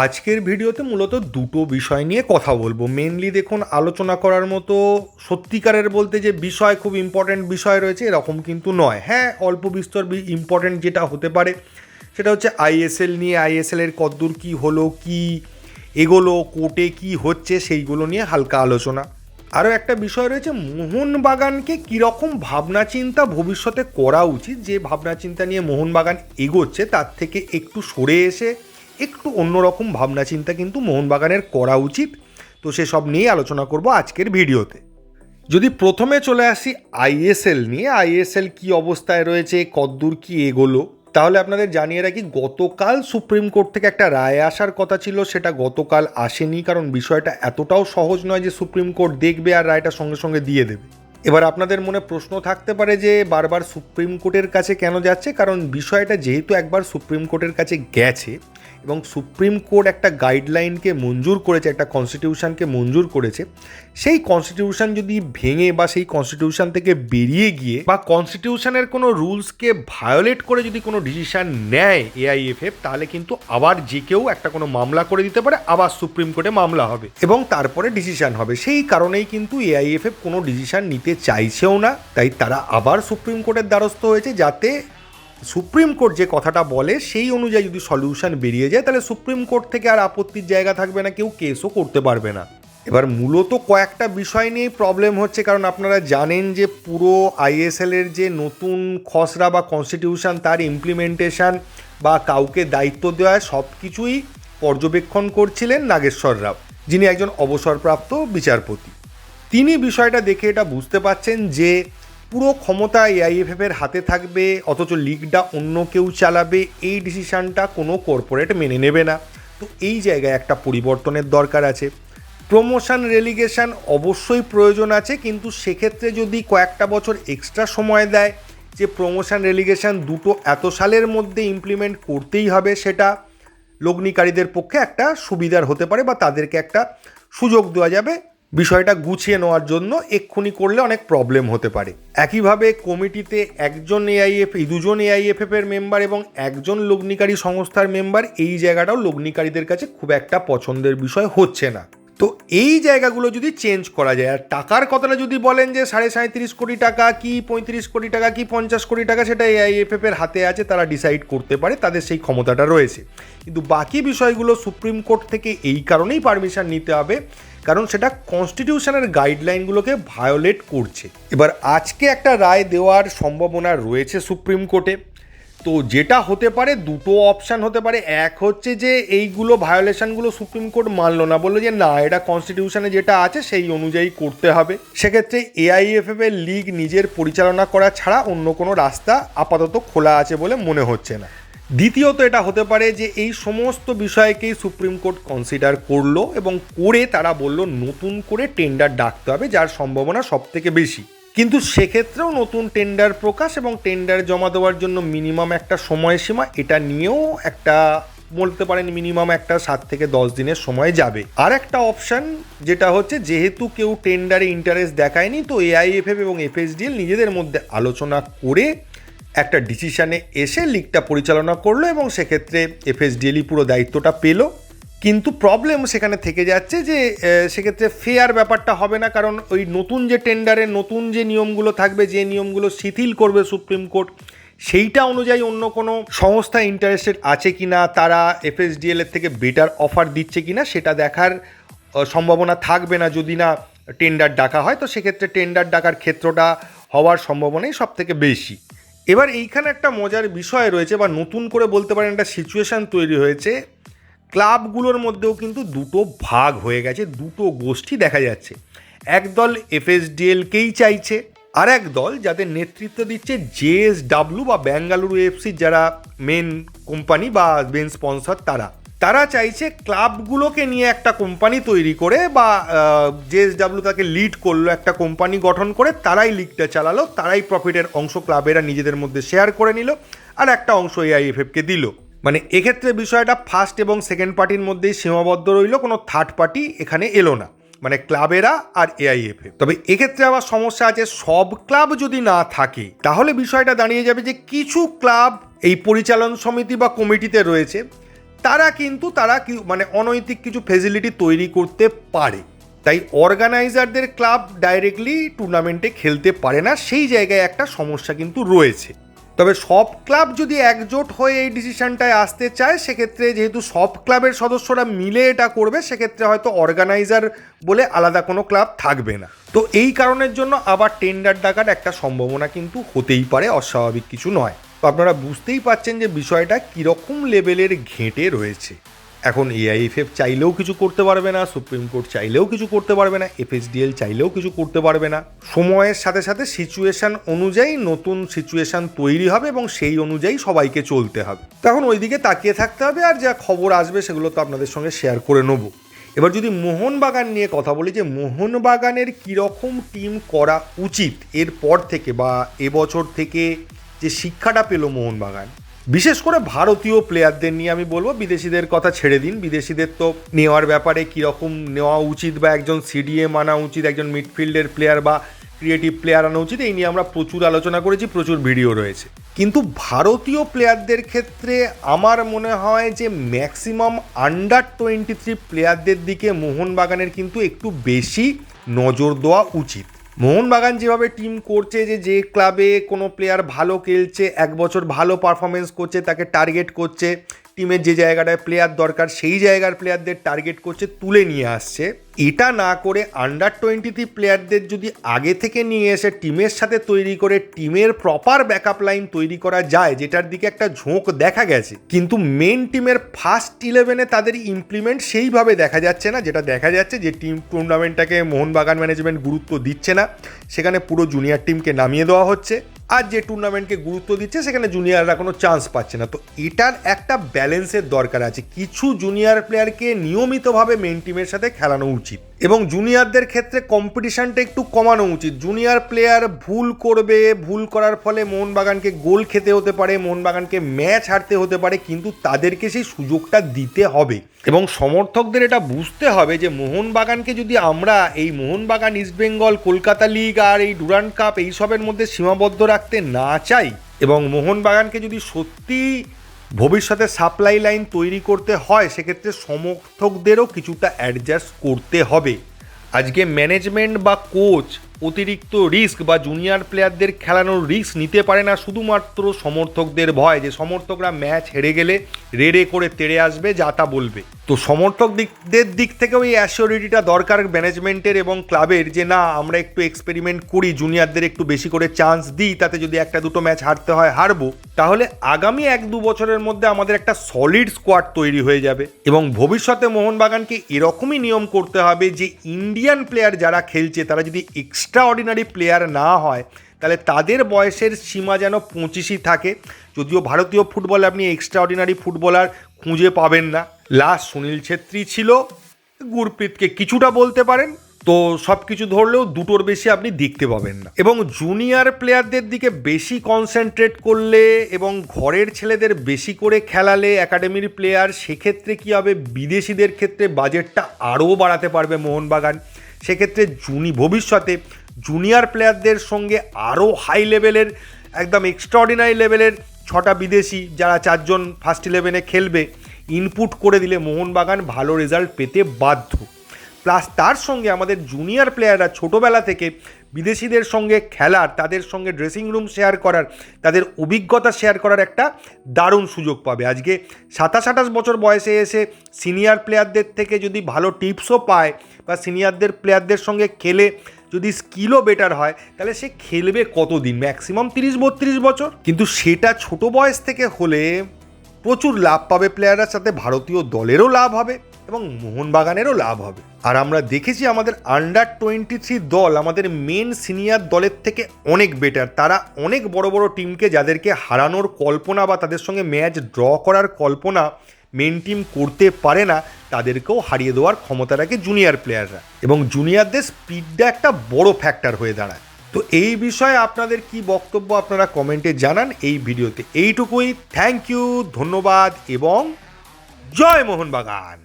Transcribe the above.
আজকের ভিডিওতে মূলত দুটো বিষয় নিয়ে কথা বলব। মেনলি দেখুন, আলোচনা করার মতো সত্যিকারের বলতে যে বিষয়, খুব ইম্পর্ট্যান্ট বিষয় রয়েছে, এরকম কিন্তু নয়। হ্যাঁ অল্প বিস্তর ইম্পর্ট্যান্ট যেটা হতে পারে, সেটা হচ্ছে আইএসএল নিয়ে আইএসএল এর কদ্দূর কী হলো, কি এগুলো, কোর্টে কি হচ্ছে, সেইগুলো নিয়ে হালকা আলোচনা। আরও একটা বিষয় রয়েছে, মোহনবাগানকে কীরকম ভাবনা চিন্তা ভবিষ্যতে করা উচিত? যে ভাবনা চিন্তা নিয়ে মোহনবাগান এগোচ্ছে, তার থেকে একটু সরে এসে একটু অন্যরকম ভাবনা চিন্তা কিন্তু মোহনবাগানের করা উচিত। তো সেসব নিয়ে আলোচনা করব আজকের ভিডিওতে। যদি প্রথমে চলে আসি আইএসএল নিয়ে, আইএসএল কি অবস্থায় রয়েছে, কদ্দূর কি এগোলো, তাহলে আপনাদের জানিয়ে রাখি গতকাল সুপ্রিম কোর্ট থেকে একটা রায় আসার কথা ছিল, সেটা গতকাল আসেনি, কারণ বিষয়টা এতটাও সহজ নয় যে সুপ্রিম কোর্ট দেখবে আর রায়টা সঙ্গে সঙ্গে দিয়ে দেবে। এবার আপনাদের মনে প্রশ্ন থাকতে পারে যে বারবার সুপ্রিম কোর্টের কাছে কেন যাচ্ছে? কারণ বিষয়টা যেহেতু একবার সুপ্রিম কোর্টের কাছে গেছে এবং সুপ্রিম কোর্ট একটা গাইডলাইনকে মঞ্জুর করেছে, একটা কনস্টিটিউশনকে মঞ্জুর করেছে, সেই কনস্টিটিউশন যদি ভেঙে বা সেই কনস্টিটিউশন থেকে বেরিয়ে গিয়ে বা কনস্টিটিউশনের কোনো রুলসকে ভায়োলেট করে যদি কোনো ডিসিশন নেয় এআইএফএফ, তাহলে কিন্তু আবার যে কেউ একটা কোনো মামলা করে দিতে পারে, আবার সুপ্রিম কোর্টে মামলা হবে এবং তারপরে ডিসিশন হবে। সেই কারণেই কিন্তু এআইএফএফ কোনো ডিসিশন নিতে চাইছেও না, তাই তারা আবার সুপ্রিম কোর্টের দ্বারস্থ হয়েছে যাতে সুপ্রিম কোর্ট যে কথাটা বলে সেই অনুযায়ী যদি সলিউশন বেরিয়ে যায়, তাহলে সুপ্রিম কোর্ট থেকে আর আপত্তির জায়গা থাকবে না, কেউ কেসও করতে পারবে না। এবার মূলত কয়েকটা বিষয় নিয়ে প্রবলেম হচ্ছে, কারণ আপনারা জানেন যে পুরো আইএসএল এর যে নতুন খসড়া বা কনস্টিটিউশন তার ইমপ্লিমেন্টেশন বা কাউকে দায়িত্ব দেওয়া সব কিছুই পর্যবেক্ষণ করছিলেন নাগেশ্বর রাও, যিনি একজন অবসরপ্রাপ্ত বিচারপতি। তিনি বিষয়টা দেখে এটা বুঝতে পাচ্ছেন যে পুরো ক্ষমতা এআইএফএফ এর হাতে থাকবে, অথচ লিগটা অন্য কেউ চালাবে, এই ডিসিশানটা কোনো কর্পোরেট মেনে নেবে না। তো এই জায়গায় একটা পরিবর্তনের দরকার আছে। প্রমোশন রেলিগেশন অবশ্যই প্রয়োজন আছে, কিন্তু সেক্ষেত্রে যদি কয়েকটা বছর এক্সট্রা সময় দেয়, যে প্রমোশন রেলিগেশন দুটো এত সালের মধ্যে ইমপ্লিমেন্ট করতেই হবে, সেটা লগ্নিকারীদের পক্ষে একটা সুবিধার হতে পারে বা তাদেরকে একটা সুযোগ দেওয়া যাবে। বিষয়টা গুছিয়ে নেওয়ার জন্য এক্ষুনি করলে অনেক প্রবলেম হতে পারে। একইভাবে কমিটিতে একজন এআইএফ এই দুজন এআইএফএফ এর মেম্বার এবং একজন লগ্নিকারী সংস্থার মেম্বার এই জায়গাটাও লগ্নিকারীদের কাছে খুব একটা পছন্দের বিষয় হচ্ছে না। তো এই জায়গাগুলো যদি চেঞ্জ করা যায়, আর টাকার কথাটা যদি বলেন যে সাড়ে সাঁত্রিশ কোটি টাকা কি পঁয়ত্রিশ কোটি টাকা কি পঞ্চাশ কোটি টাকা সেটা এআইএফএফ এর হাতে আছে, তারা ডিসাইড করতে পারে, তাদের সেই ক্ষমতাটা রয়েছে। কিন্তু বাকি বিষয়গুলো সুপ্রিম কোর্ট থেকে এই কারণেই পারমিশন নিতে হবে, কারণ সেটা কনস্টিটিউশনের গাইডলাইনগুলোকে ভায়োলেট করছে। এবার আজকে একটা রায় দেওয়ার সম্ভাবনা রয়েছে সুপ্রিম কোর্টে। তো যেটা হতে পারে, দুটো অপশান হতে পারে। এক হচ্ছে যে, এইগুলো ভায়োলেশনগুলো সুপ্রিম কোর্ট মানলো না, বলল যে, না, এটা কনস্টিটিউশনে যেটা আছে, সেই অনুযায়ী করতে হবে। সেক্ষেত্রে এআইএফএফ এর লিগ নিজের পরিচালনা করা ছাড়া অন্য কোনো রাস্তা আপাতত খোলা আছে বলে মনে হচ্ছে না। দ্বিতীয়ত এটা হতে পারে যে, এই সমস্ত বিষয়কেই সুপ্রিম কোর্ট কনসিডার করল এবং করে তারা বলল, নতুন করে টেন্ডার ডাকতে হবে, যার সম্ভাবনা সব থেকে বেশি। কিন্তু সেক্ষেত্রেও নতুন টেন্ডার প্রকাশ এবং টেন্ডার জমা দেওয়ার জন্য মিনিমাম একটা সময়সীমা, এটা নিয়েও একটা বলতে পারেন মিনিমাম একটা সাত থেকে দশ দিনের সময় যাবে। আর একটা অপশান যেটা হচ্ছে, যেহেতু কেউ টেন্ডারে ইন্টারেস্ট দেখায়নি, তো এআইএফএফ এবং এফএসডিএল নিজেদের মধ্যে আলোচনা করে একটা ডিসিশানে এসে লিগটা পরিচালনা করল এবং সেক্ষেত্রে এফএসডিএলই পুরো দায়িত্বটা পেল। কিন্তু প্রবলেম সেখানে থেকে যাচ্ছে যে সেক্ষেত্রে ফেয়ার ব্যাপারটা হবে না, কারণ ওই নতুন যে টেন্ডারে নতুন যে নিয়মগুলো থাকবে, যে নিয়মগুলো শিথিল করবে সুপ্রিম কোর্ট, সেইটা অনুযায়ী অন্য কোনো সংস্থা ইন্টারেস্টেড আছে কি না তারা এফএসডিএল এর থেকে বেটার অফার দিচ্ছে কি না সেটা দেখার সম্ভাবনা থাকবে না যদি না টেন্ডার ডাকা হয়, তো সেক্ষেত্রে টেন্ডার ডাকার ক্ষেত্রটা হওয়ার সম্ভাবনাই সব থেকে বেশি। এবার এইখানে একটা মজার বিষয় রয়েছে, বা নতুন করে বলতে পারেন একটা সিচুয়েশান তৈরি হয়েছে ক্লাবগুলোর মধ্যেও কিন্তু দুটো ভাগ হয়ে গেছে, দুটো গোষ্ঠী দেখা যাচ্ছে। একদল এফএসডিএলকেই চাইছে, আর এক দল যাদের নেতৃত্ব দিচ্ছে জেএসডাব্লিউ বা বেঙ্গালুরু এফসি যারা মেন কোম্পানি বা মেন স্পন্সর তারা। তারা চাইছে ক্লাবগুলোকে নিয়ে একটা কোম্পানি তৈরি করে বা জেএসডাব্লিউ তাকে লিড করল, একটা কোম্পানি গঠন করে তারাই লিগটা চালালো, তারাই প্রফিটের অংশ ক্লাবেরা নিজেদের মধ্যে শেয়ার করে নিল, আর একটা অংশ এআইএফএফকে দিল। মানে এক্ষেত্রে বিষয়টা ফার্স্ট এবং সেকেন্ড পার্টির মধ্যেই সীমাবদ্ধ রইল, কোনো থার্ড পার্টি এখানে এলো না। মানে ক্লাবেরা আর এআইএফএ তবে এক্ষেত্রে আবার সমস্যা আছে, সব ক্লাব যদি না থাকে, তাহলে বিষয়টা দাঁড়িয়ে যাবে যে কিছু ক্লাব এই পরিচালন সমিতি বা কমিটিতে রয়েছে, তারা কিন্তু তারা কি- মানে অনৈতিক কিছু ফেসিলিটি তৈরি করতে পারে। তাই অর্গানাইজারদের ক্লাব ডাইরেক্টলি টুর্নামেন্টে খেলতে পারে না, সেই জায়গায় একটা সমস্যা কিন্তু রয়েছে। তবে সব ক্লাব যদি একজোট হয়ে এই ডিসিশনটায় আসতে চায়, সেক্ষেত্রে যেহেতু সব ক্লাবের সদস্যরা মিলে এটা করবে, সেক্ষেত্রে হয়তো অর্গানাইজার বলে আলাদা কোনো ক্লাব থাকবে না। তো এই কারণের জন্য আবার টেন্ডার ডাকার একটা সম্ভাবনা কিন্তু হতেই পারে, অস্বাভাবিক কিছু নয়। তো আপনারা বুঝতেই পারছেন যে বিষয়টা কীরকম লেভেলের ঘেঁটে রয়েছে। এখন এআইএফএফ চাইলেও কিছু করতে পারবে না সুপ্রিম কোর্ট চাইলেও কিছু করতে পারবে না এফএসডিএল চাইলেও কিছু করতে পারবে না। সময়ের সাথে সাথে সিচুয়েশন অনুযায়ী নতুন সিচুয়েশন তৈরি হবে এবং সেই অনুযায়ী সবাইকে চলতে হবে। তখন ওইদিকে তাকিয়ে থাকতে হবে আর যা খবর আসবে সেগুলো তো আপনাদের সঙ্গে শেয়ার করে নেব। এবার যদি মোহনবাগান নিয়ে কথা বলি যে মোহনবাগানের কীরকম টিম করা উচিত, এরপর থেকে বা এবছর থেকে যে শিক্ষাটা পেল মোহনবাগান বিশেষ করে ভারতীয় প্লেয়ারদের নিয়ে আমি বলব, বিদেশিদের কথা ছেড়ে দিন। বিদেশিদের তো নেওয়ার ব্যাপারে কীরকম নেওয়া উচিত বা একজন সিডিএম আনা উচিত, একজন মিডফিল্ডের প্লেয়ার বা ক্রিয়েটিভ প্লেয়ার আনা উচিত, এই নিয়ে আমরা প্রচুর আলোচনা করেছি, প্রচুর ভিডিও রয়েছে। কিন্তু ভারতীয় প্লেয়ারদের ক্ষেত্রে আমার মনে হয় যে ম্যাক্সিমাম আন্ডার টোয়েন্টি থ্রি প্লেয়ারদের দিকে মোহনবাগানের কিন্তু একটু বেশি নজর দেওয়া উচিত। মোহনবাগান যেভাবে টিম করছে যে যে ক্লাবে কোনো প্লেয়ার ভালো খেলছে, এক বছর ভালো পারফরমেন্স করছে, তাকে টার্গেট করছে টিমের যে জায়গাটায় প্লেয়ার দরকার, সেই জায়গার প্লেয়ারদের টার্গেট করছে তুলে নিয়ে আসছে। এটা না করে আন্ডার টোয়েন্টি থ্রি প্লেয়ারদের যদি আগে থেকে নিয়ে এসে টিমের সাথে তৈরি করে টিমের প্রপার ব্যাকআপ লাইন তৈরি করা যায়, যেটার দিকে একটা ঝোঁক দেখা গেছে। কিন্তু মেন টিমের ফার্স্ট ইলেভেনে তাদের ইমপ্লিমেন্ট সেইভাবে দেখা যাচ্ছে না, যেটা দেখা যাচ্ছে যে টিম টুর্নামেন্টটাকে মোহনবাগান ম্যানেজমেন্ট গুরুত্ব দিচ্ছে না। সেখানে পুরো জুনিয়র টিমকে নামিয়ে দেওয়া হচ্ছে। আর যে টুর্নামেন্টকে গুরুত্ব দিচ্ছে, সেখানে জুনিয়ররা কোনো চান্স পাচ্ছে না। তো এটার একটা ব্যালেন্সের দরকার আছে। কিছু জুনিয়র প্লেয়ারকে নিয়মিতভাবে মেন টিমের সাথে খেলানো উচিত। এবং জুনিয়রদের ক্ষেত্রে কম্পিটিশানটা একটু কমানো উচিত। জুনিয়র প্লেয়ার ভুল করবে, ভুল করার ফলে মোহনবাগানকে গোল খেতে হতে পারে, মোহনবাগানকে ম্যাচ হারতে হতে পারে, কিন্তু তাদেরকে সেই সুযোগটা দিতে হবে। এবং সমর্থকদের এটা বুঝতে হবে যে, মোহনবাগানকে যদি আমরা এই মোহনবাগান ইস্টবেঙ্গল কলকাতা লিগ আর এই ডুরান্ড কাপ এইসবের মধ্যে সীমাবদ্ধ রাখতে না চাই এবং মোহনবাগানকে যদি সত্যি ভবিষ্যতে সাপ্লাই লাইন তৈরি করতে হয়, সেক্ষেত্রে সমর্থকদেরও কিছুটা অ্যাডজাস্ট করতে হবে। আজকে ম্যানেজমেন্ট বা কোচ অতিরিক্ত রিস্ক বা জুনিয়র প্লেয়ারদের খেলানোর রিস্ক নিতে পারে না, শুধুমাত্র সমর্থকদের ভয় যে সমর্থকরা ম্যাচ হেরে গেলে রেড়ে করে তেড়ে আসবে, যা তা বলবে। তো সমর্থক দিকদের দিক থেকেও এই অ্যাসিওরিটিটা দরকার ম্যানেজমেন্টের এবং ক্লাবের যে, না, আমরা একটু এক্সপেরিমেন্ট করি, জুনিয়রদের একটু বেশি করে চান্স দিই, তাতে যদি একটা দুটো ম্যাচ হারতে হয়, হারবো। তাহলে আগামী এক দু বছরের মধ্যে আমাদের একটা সলিড স্কোয়াড তৈরি হয়ে যাবে এবং ভবিষ্যতে মোহনবাগানকে এরকমই নিয়ম করতে হবে যে ইন্ডিয়ান প্লেয়ার যারা খেলছে, তারা যদি এক্সট্রা অর্ডিনারি প্লেয়ার না হয়, তাহলে তাদের বয়সের সীমা যেন পঁচিশই থাকে। যদিও ভারতীয় ফুটবলে আপনি এক্সট্রা অর্ডিনারি ফুটবলার খুঁজে পাবেন না। লাস্ট সুনীল ছেত্রী ছিল, গুরপ্রীতকে কিছুটা বলতে পারেন, তো সব কিছু ধরলেও দুটোর বেশি আপনি দেখতে পাবেন না। এবং জুনিয়র প্লেয়ারদের দিকে বেশি কনসেন্ট্রেট করলে এবং ঘরের ছেলেদের বেশি করে খেলালে একাডেমির প্লেয়ার সেক্ষেত্রে কী হবে? বিদেশিদের ক্ষেত্রে বাজেটটা আরও বাড়াতে পারবে মোহনবাগান। সেক্ষেত্রে জুনি ভবিষ্যতে জুনিয়র প্লেয়ারদের সঙ্গে আরও হাই লেভেলের একদম এক্সট্রাঅর্ডিনারি লেভেলের ছটা বিদেশি যারা চারজন ফার্স্ট ইলেভেনে খেলবে ইনপুট করে দিলে মোহনবাগান ভালো রেজাল্ট পেতে বাধ্য। প্লাস তার সঙ্গে আমাদের জুনিয়র প্লেয়াররা ছোটোবেলা থেকে বিদেশিদের সঙ্গে খেলার, তাদের সঙ্গে ড্রেসিং রুম শেয়ার করার, তাদের অভিজ্ঞতা শেয়ার করার একটা দারুণ সুযোগ পাবে। আজকে সাতাশ, আঠাশ বছর বয়সে এসে সিনিয়র প্লেয়ারদের থেকে যদি ভালো টিপসও পায় বা সিনিয়রদের প্লেয়ারদের সঙ্গে খেলে যদি স্কিলও বেটার হয়, তাহলে সে খেলবে কতদিন? ম্যাক্সিমাম তিরিশ, বত্রিশ বছর। কিন্তু সেটা ছোট বয়স থেকে হলে প্রচুর লাভ পাবে প্লেয়াররা সাথে ভারতীয় দলেরও লাভ হবে এবং মোহনবাগানেরও লাভ হবে। আর আমরা দেখেছি আমাদের আন্ডার টোয়েন্টি থ্রি দল, আমাদের মেন সিনিয়র দলের থেকে অনেক বেটার তারা অনেক বড় বড় টিমকে যাদেরকে হারানোর কল্পনা বা তাদের সঙ্গে ম্যাচ ড্র করার কল্পনা মেন টিম করতে পারে না, তাদেরকেও হারিয়ে দেওয়ার ক্ষমতা রাখে জুনিয়র প্লেয়াররা এবং জুনিয়রদের স্পিডটা একটা বড় ফ্যাক্টর হয়ে দাঁড়ায়। তো এই বিষয়ে আপনাদের কি বক্তব্য আপনারা কমেন্টে জানান এই ভিডিওতে। এইটুকুই। থ্যাংক ইউ ধন্যবাদ এবং জয় মোহনবাগান।